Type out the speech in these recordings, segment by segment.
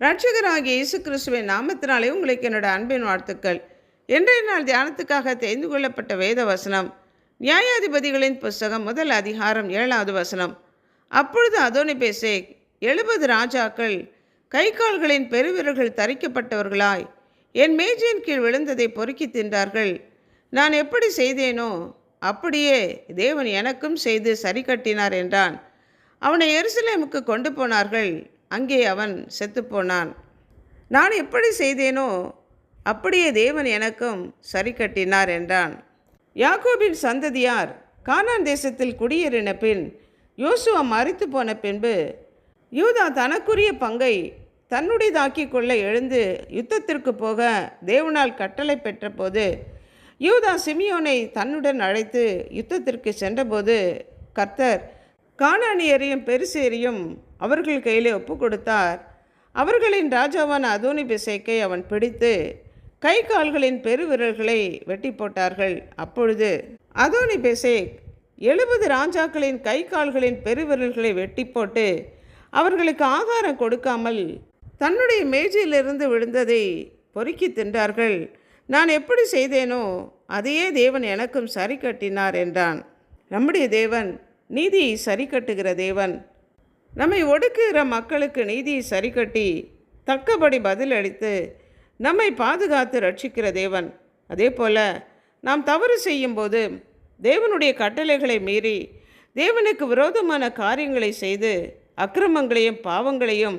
ரட்சகராகிய இயேசு கிறிஸ்துவின் நாமத்தினாலே உங்களுக்கு என்னோட அன்பின் வாழ்த்துக்கள். இன்றைய நாள் தியானத்துக்காக தெரிந்து கொள்ளப்பட்ட வேத வசனம் நியாயாதிபதிகளின் புஸ்தகம் முதல் அதிகாரம் ஏழாவது வசனம். அப்பொழுது அதோனி பேசே எழுபது ராஜாக்கள் கை கால்களின் பெருவிரல்கள் தரிக்கப்பட்டவர்களாய் என் மேஜையின் கீழ் விழுந்ததை பொறுக்கி தின்றார்கள். நான் எப்படி செய்தேனோ அப்படியே தேவன் எனக்கும் செய்து சரி கட்டினார் என்றான். அவனை எருசலேமுக்கு கொண்டு போனார்கள். அங்கே அவன் செத்துப்போனான். நான் எப்படி செய்தேனோ அப்படியே தேவன் எனக்கும் சரி கட்டினார் என்றான். யாக்கோபின் சந்ததியார் கானான் தேசத்தில் குடியேறின பின் யோசுவா மறித்து போன பின்பு யூதா தனக்குரிய பங்கை தன்னுடையதாக்கிக் கொள்ள எழுந்து யுத்தத்திற்கு போக தேவனால் கட்டளை பெற்றபோது யூதா சிமியோனை தன்னுடன் அழைத்து யுத்தத்திற்கு சென்றபோது கர்த்தர் கானானியரையும் பெருசேரியும் அவர்கள் கையிலே ஒப்பு கொடுத்தார் அவர்களின் ராஜாவான அதோனி பிசைக்கை அவன் பிடித்து கை கால்களின் பெருவிரல்களை வெட்டி போட்டார்கள். அப்பொழுது அதோனி பெசேக் எழுபது ராஜாக்களின் கை கால்களின் பெருவிரல்களை வெட்டி போட்டு அவர்களுக்கு ஆகாரம் கொடுக்காமல் தன்னுடைய மேஜையிலிருந்து விழுந்ததை பொறுக்கி தின்றார்கள். நான் எப்படி செய்தேனோ அதையே தேவன் எனக்கும் சரி கட்டினார் என்றான். நம்முடைய தேவன் நீதியை சரி கட்டுகிற தேவன் நம்மை ஒடுக்குகிற மக்களுக்கு நீதி சரி கட்டி தக்கபடி பதிலளித்து நம்மை பாதுகாத்து ரட்சிக்கிற தேவன். அதே போல் நாம் தவறு செய்யும்போது தேவனுடைய கட்டளைகளை மீறி தேவனுக்கு விரோதமான காரியங்களை செய்து அக்கிரமங்களையும் பாவங்களையும்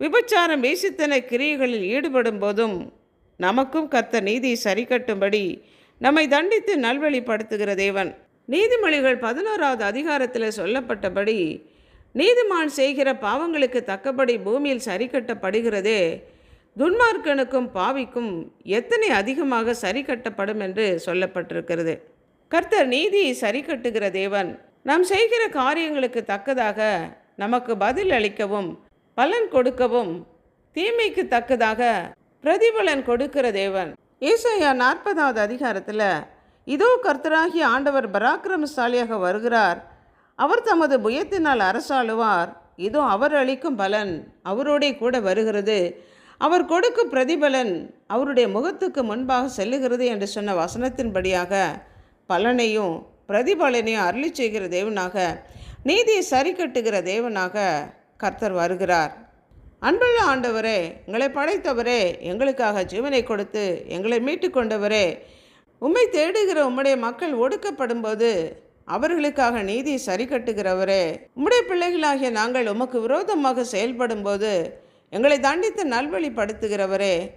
விபச்சாரம் வீசித்தன கிரியைகளில் ஈடுபடும் போதும் நமக்கும் கத்த நீதி சரி கட்டும்படி நம்மை தண்டித்து நல்வழிப்படுத்துகிற தேவன். நீதிமொழிகள் பதினோராவது அதிகாரத்தில் சொல்லப்பட்டபடி நீதிமான் செய்கிற பாவங்களுக்கு தக்கபடி பூமியில் சரி கட்டப்படுகிறதே துன்மார்க்கனுக்கும் பாவிக்கும் எத்தனை அதிகமாக சரி கட்டப்படும் என்று சொல்லப்பட்டிருக்கிறது. கர்த்தர் நீதியை சரி கட்டுகிற தேவன். நாம் செய்கிற காரியங்களுக்கு தக்கதாக நமக்கு பதில் அளிக்கவும் பலன் கொடுக்கவும் தீமைக்கு தக்கதாக பிரதிபலன் கொடுக்கிற தேவன். ஏசாயா நாற்பதாவது அதிகாரத்தில் இதோ கர்த்தராகிய ஆண்டவர் பராக்கிரமசாலியாக வருகிறார். அவர் தமது புயத்தினால் அரசாளுவார். இதோ அவர் அளிக்கும் பலன் அவரோடே கூட வருகிறது. அவர் கொடுக்கும் பிரதிபலன் அவருடைய முகத்துக்கு முன்பாக செல்லுகிறது என்று சொன்ன வசனத்தின்படியாக பலனையும் பிரதிபலனையும் அருளி செய்கிற தேவனாக நீதியை சரி கட்டுகிற தேவனாக கர்த்தர் வருகிறார். அன்புள்ள ஆண்டவரே எங்களை படைத்தவரே எங்களுக்காக ஜீவனை கொடுத்து எங்களை மீட்டு கொண்டவரே உம்மை தேடுகிற உம்முடைய மக்கள் ஒடுக்கப்படும்போது அவர்களுக்காக நீதி சரி கட்டுகிறவரே உம்முடைய பிள்ளைகளாகிய நாங்கள் உமக்கு விரோதமாக செயல்படும்போது எங்களை தண்டித்து நல்வழிப்படுத்துகிறவரே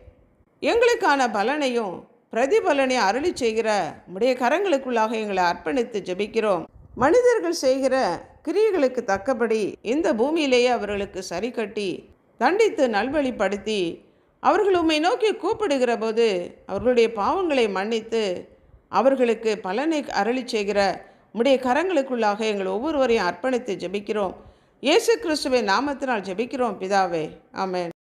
எங்களுக்கான பலனையும் பிரதிபலனையும் அருளி செய்கிற உடைய கரங்களுக்குள்ளாக எங்களை அர்ப்பணித்து ஜெபிக்கிறோம். மனிதர்கள் செய்கிற கிரியைகளுக்கு தக்கபடி இந்த பூமியிலேயே அவர்களுக்கு சரி கட்டி தண்டித்து நல்வழிப்படுத்தி அவர்கள் உம்மை நோக்கி கூப்பிடுகிற போது அவர்களுடைய பாவங்களை மன்னித்து அவர்களுக்கு பலனை அருளி செய்கிற உம்முடைய கரங்களுக்குள்ளாக எங்கள் ஒவ்வொருவரையும் அர்ப்பணித்து ஜெபிக்கிறோம். இயேசு கிறிஸ்துவை நாமத்தினால் ஜெபிக்கிறோம் பிதாவே. ஆமேன்.